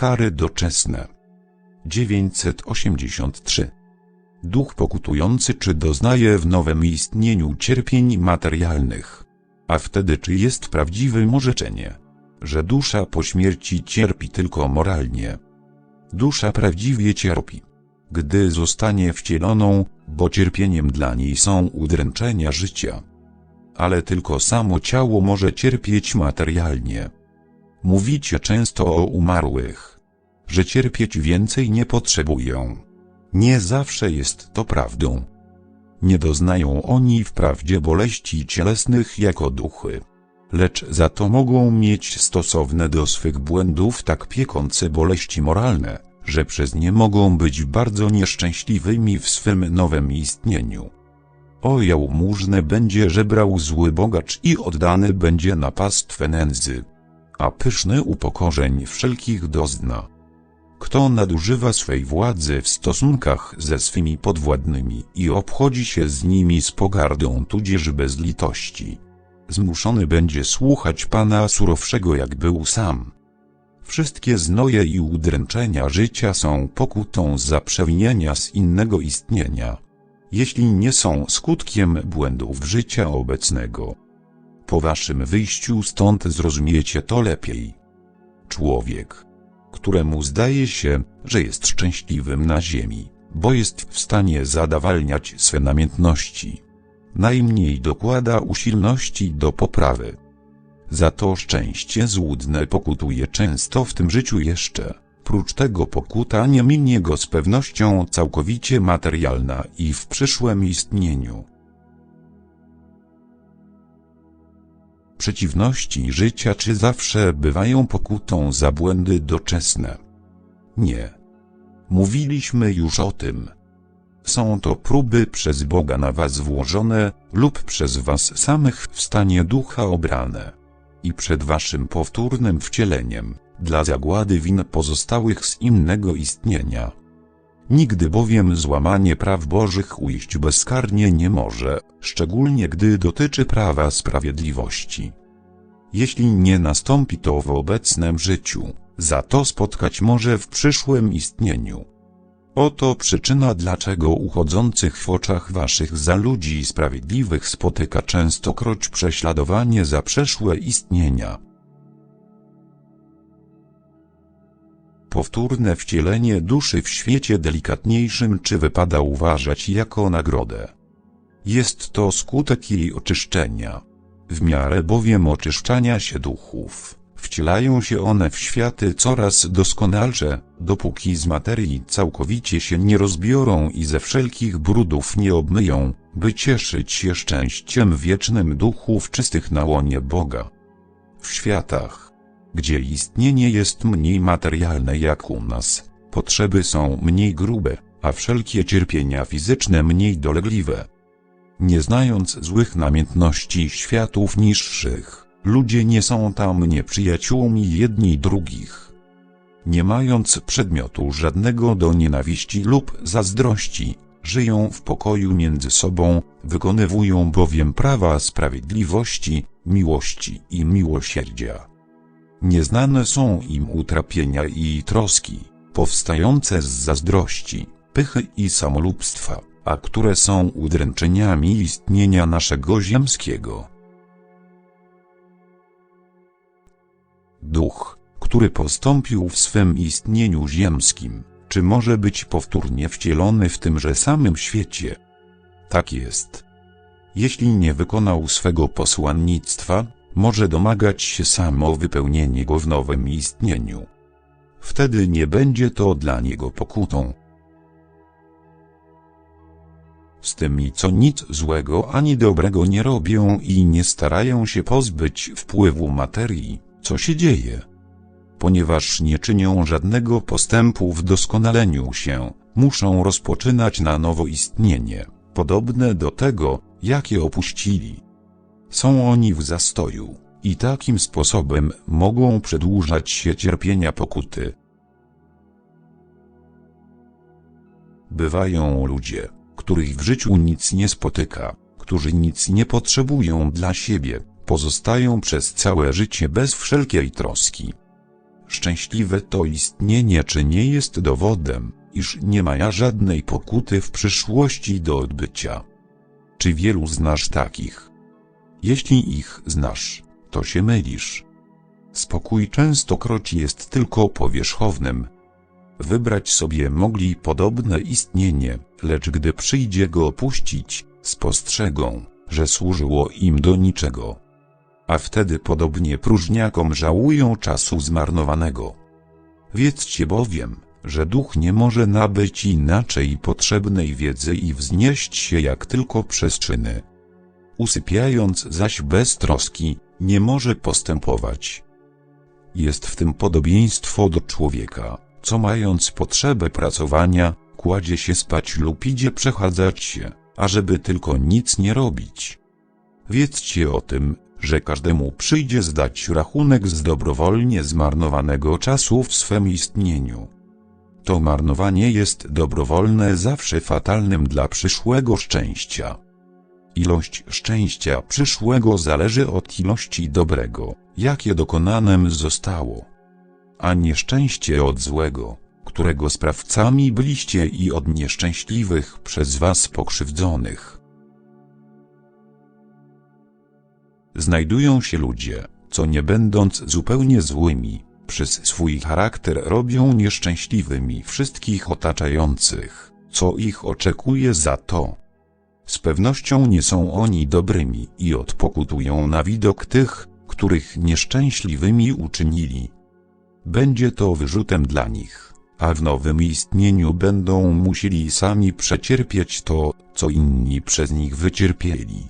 kary doczesne. 983. Duch pokutujący czy doznaje w nowym istnieniu cierpień materialnych. A wtedy czy jest prawdziwym orzeczenie, że dusza po śmierci cierpi tylko moralnie. Dusza prawdziwie cierpi, gdy zostanie wcieloną, bo cierpieniem dla niej są udręczenia życia. Ale tylko samo ciało może cierpieć materialnie. Mówicie często o umarłych, że cierpieć więcej nie potrzebują. Nie zawsze jest to prawdą. Nie doznają oni wprawdzie boleści cielesnych jako duchy, lecz za to mogą mieć stosowne do swych błędów tak piekące boleści moralne, że przez nie mogą być bardzo nieszczęśliwymi w swym nowym istnieniu. O jałmużnę będzie żebrał zły bogacz i oddany będzie na pastwę nędzy, a pyszny upokorzeń wszelkich dozna. Kto nadużywa swej władzy w stosunkach ze swymi podwładnymi i obchodzi się z nimi z pogardą tudzież bez litości, zmuszony będzie słuchać Pana surowszego jak był sam. Wszystkie znoje i udręczenia życia są pokutą za przewinienia z innego istnienia, jeśli nie są skutkiem błędów życia obecnego. Po waszym wyjściu stąd zrozumiecie to lepiej. Człowiek, któremu zdaje się, że jest szczęśliwym na ziemi, bo jest w stanie zadawalniać swe namiętności. Najmniej dokłada usilności do poprawy. Za to szczęście złudne pokutuje często w tym życiu jeszcze. Prócz tego pokuta nie minie go z pewnością całkowicie materialna i w przyszłym istnieniu. Przeciwności życia czy zawsze bywają pokutą za błędy doczesne? Nie. Mówiliśmy już o tym. Są to próby przez Boga na was włożone, lub przez was samych w stanie ducha obrane. I przed waszym powtórnym wcieleniem, dla zagłady win pozostałych z innego istnienia. Nigdy bowiem złamanie praw Bożych ujść bezkarnie nie może, szczególnie gdy dotyczy prawa sprawiedliwości. Jeśli nie nastąpi to w obecnym życiu, za to spotkać może w przyszłym istnieniu. Oto przyczyna dlaczego uchodzących w oczach waszych za ludzi sprawiedliwych spotyka częstokroć prześladowanie za przeszłe istnienia. Powtórne wcielenie duszy w świecie delikatniejszym czy wypada uważać jako nagrodę. Jest to skutek jej oczyszczenia. W miarę bowiem oczyszczania się duchów, wcielają się one w światy coraz doskonalsze, dopóki z materii całkowicie się nie rozbiorą i ze wszelkich brudów nie obmyją, by cieszyć się szczęściem wiecznym duchów czystych na łonie Boga. W światach, gdzie istnienie jest mniej materialne jak u nas, potrzeby są mniej grube, a wszelkie cierpienia fizyczne mniej dolegliwe. Nie znając złych namiętności światów niższych, ludzie nie są tam nieprzyjaciółmi jedni drugich. Nie mając przedmiotu żadnego do nienawiści lub zazdrości, żyją w pokoju między sobą, wykonywują bowiem prawa sprawiedliwości, miłości i miłosierdzia. Nieznane są im utrapienia i troski, powstające z zazdrości, pychy i samolubstwa, a które są udręczeniami istnienia naszego ziemskiego. Duch, który postąpił w swym istnieniu ziemskim, czy może być powtórnie wcielony w tymże samym świecie? Tak jest. Jeśli nie wykonał swego posłannictwa, może domagać się samo wypełnienie go w nowym istnieniu. Wtedy nie będzie to dla niego pokutą. Z tymi, co nic złego ani dobrego nie robią i nie starają się pozbyć wpływu materii, co się dzieje? Ponieważ nie czynią żadnego postępu w doskonaleniu się, muszą rozpoczynać na nowo istnienie, podobne do tego, jakie opuścili. Są oni w zastoju, i takim sposobem mogą przedłużać się cierpienia pokuty. Bywają ludzie, których w życiu nic nie spotyka, którzy nic nie potrzebują dla siebie, pozostają przez całe życie bez wszelkiej troski. Szczęśliwe to istnienie czy nie jest dowodem, iż nie ma żadnej pokuty w przyszłości do odbycia. Czy wielu znasz takich? Jeśli ich znasz, to się mylisz. Spokój częstokroć jest tylko powierzchownym. Wybrać sobie mogli podobne istnienie, lecz gdy przyjdzie go opuścić, spostrzegą, że służyło im do niczego. A wtedy podobnie próżniakom żałują czasu zmarnowanego. Wiedzcie bowiem, że duch nie może nabyć inaczej potrzebnej wiedzy i wznieść się jak tylko przez czyny. Usypiając zaś bez troski, nie może postępować. Jest w tym podobieństwo do człowieka, co mając potrzebę pracowania, kładzie się spać lub idzie przechadzać się, ażeby tylko nic nie robić. Wiedzcie o tym, że każdemu przyjdzie zdać rachunek z dobrowolnie zmarnowanego czasu w swym istnieniu. To marnowanie jest dobrowolne zawsze fatalnym dla przyszłego szczęścia. Ilość szczęścia przyszłego zależy od ilości dobrego, jakie dokonanem zostało. A nieszczęście od złego, którego sprawcami byliście i od nieszczęśliwych przez was pokrzywdzonych. Znajdują się ludzie, co nie będąc zupełnie złymi, przez swój charakter robią nieszczęśliwymi wszystkich otaczających, co ich oczekuje za to. Z pewnością nie są oni dobrymi i odpokutują na widok tych, których nieszczęśliwymi uczynili. Będzie to wyrzutem dla nich, a w nowym istnieniu będą musieli sami przecierpieć to, co inni przez nich wycierpieli.